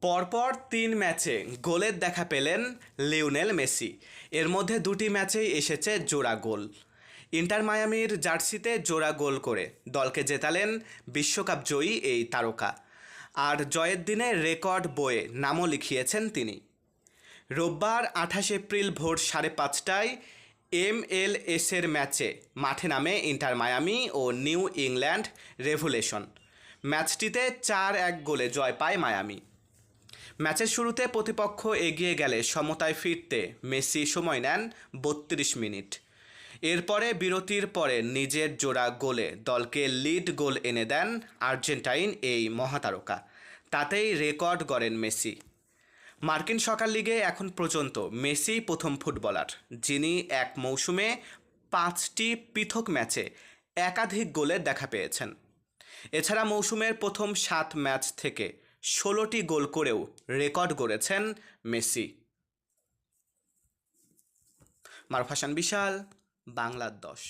পরপর তিন ম্যাচে গোলের দেখা পেলেন লিওনেল মেসি। এর মধ্যে দুটি ম্যাচেই এসেছে জোড়া গোল। ইন্টার মায়ামির জার্সিতে জোড়া গোল করে দলকে জেতালেন বিশ্বকাপ জয়ী এই তারকা। আর জয়ের দিনে রেকর্ড বইয়ে নামও লিখিয়েছেন তিনি। রোববার আঠাশ এপ্রিল ভোর সাড়ে পাঁচটায় এম এল এসের ম্যাচে মাঠে নামে ইন্টার মায়ামি ও নিউ ইংল্যান্ড রেভুলেশন। ম্যাচটিতে চার এক গোলে জয় পায় মায়ামি। ম্যাচের শুরুতে প্রতিপক্ষ এগিয়ে গেলে সমতায় ফিরতে মেসি সময় নেন বত্রিশ মিনিট। এরপরে বিরতির পরে নিজের জোড়া গোলে দলকে লিড গোল এনে দেন আর্জেন্টাইন এই মহাতারকা। তাতেই রেকর্ড গড়েন মেসি। মার্কিন সকার লিগে এখন পর্যন্ত মেসি প্রথম ফুটবলার, যিনি এক মৌসুমে পাঁচটি পৃথক ম্যাচে একাধিক গোলের দেখা পেয়েছেন। এছাড়া মৌসুমের প্রথম সাত ম্যাচ থেকে ষোলোটি গোল করেও রেকর্ড গড়েছেন মেসি। মারফাসান বিশাল বাংলার দশ।